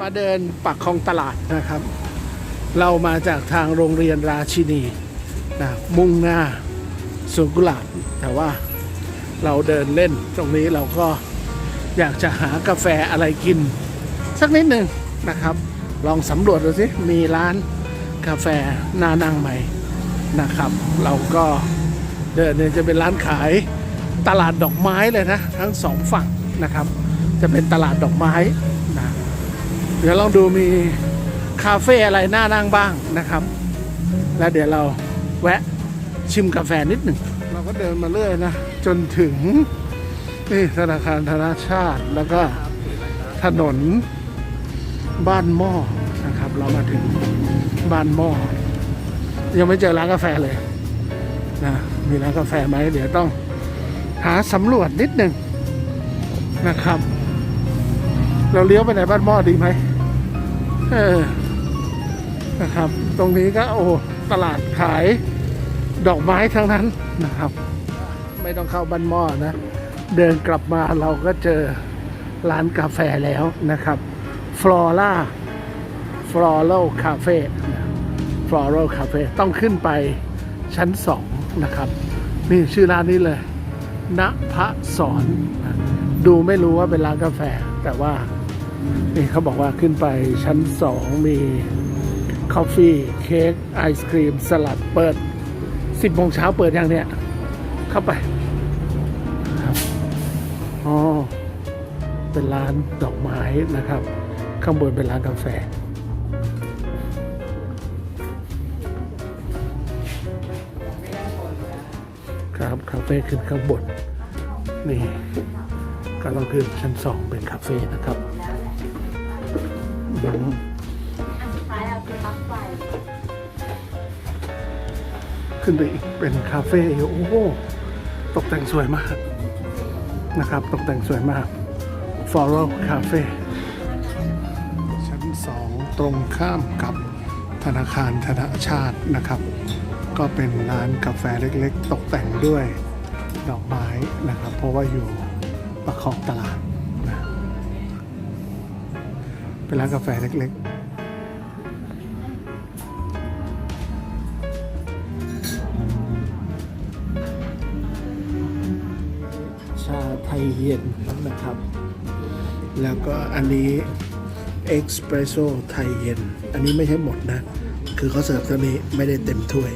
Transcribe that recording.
มาเดินปักคลองตลาดนะครับ เรามาจากทางโรงเรียนราชินีนะมุ่งหน้าสวนกุหลาบแต่ว่าเราเดินเล่นตรงนี้เราก็อยากจะหากาแฟอะไรกิน สักนิดหนึ่งนะครับ ลองสำรวจดูสิมีร้านกาแฟน่านั่งไหมนะครับ เราก็เดินเนี่ยจะเป็นร้านขายตลาดดอกไม้เลยนะ ทั้งสองฝั่งนะครับ จะเป็นตลาดดอกไม้ ดี๋ยวลองดูมีคาเฟ่อะไรน่านั่งบ้างนะครับ แล้วเดี๋ยวเราแวะชิมกาแฟนิดหนึ่ง เราก็เดินมาเรื่อยนะ จนถึงนี่ธนาคารธนาชาติแล้วก็ถนนบ้านหม้อนะครับ เรามาถึงบ้านหม้อยังไม่เจอร้านกาแฟเลยนะมีร้านกาแฟไหมเดี๋ยวต้องหาสำรวจนิดหนึ่งนะครับ เราเลี้ยวไปไหนบ้านหม้อดีไหม เออนะครับ ตรงนี้ก็โอ้ตลาดขายดอกไม้ทั้งนั้นนะครับ ไม่ต้องเข้าบ้านหม้อนะ เดินกลับมาเราก็เจอร้านกาแฟแล้วนะครับฟลอร่าฟลอโลคาเฟ่ฟลอโลคาเฟ่ต้องขึ้นไปชั้นสองนะครับนี่ชื่อร้านนี้เลยณพระสอน ดูไม่รู้ว่าเป็นร้านกาแฟแต่ว่า นี่เขาบอกว่าขึ้นไปชั้นสองมีคอฟฟี่เค้กไอศครีม สลัดเปิด 10โมงเช้าเปิดยังเนี่ยเข้าไปครับอ๋อเป็นร้านดอกไม้นะครับ ข้างบนเป็นร้านกาแฟ ครับคาเฟ่ขึ้นข้างบน นี่ ก็ต้องขึ้นชั้นสองเป็นคาเฟ่นะครับ อันสุดท้ายเราคือปลั๊กไฟขึ้นไปอีกเป็นคาเฟ่โอ้โหตกแต่งสวยมากนะครับ ตกแต่งสวยมาก Floral Cafe ชั้นสองตรงข้ามกับธนาคารธนาชาตินะครับ ก็เป็นร้านกาแฟเล็กๆ ตกแต่งด้วยดอกไม้นะครับ เพราะว่าอยู่ประคองตลาด เป็นร้านกาแฟเล็กๆ ชาไทยเย็นนะครับ แล้วก็อันนี้เอ็กซ์เพรสโซไทยเย็น อันนี้ไม่ใช่หมดนะ คือเขาเสิร์ฟเท่านี้ไม่ได้เต็มถ้วย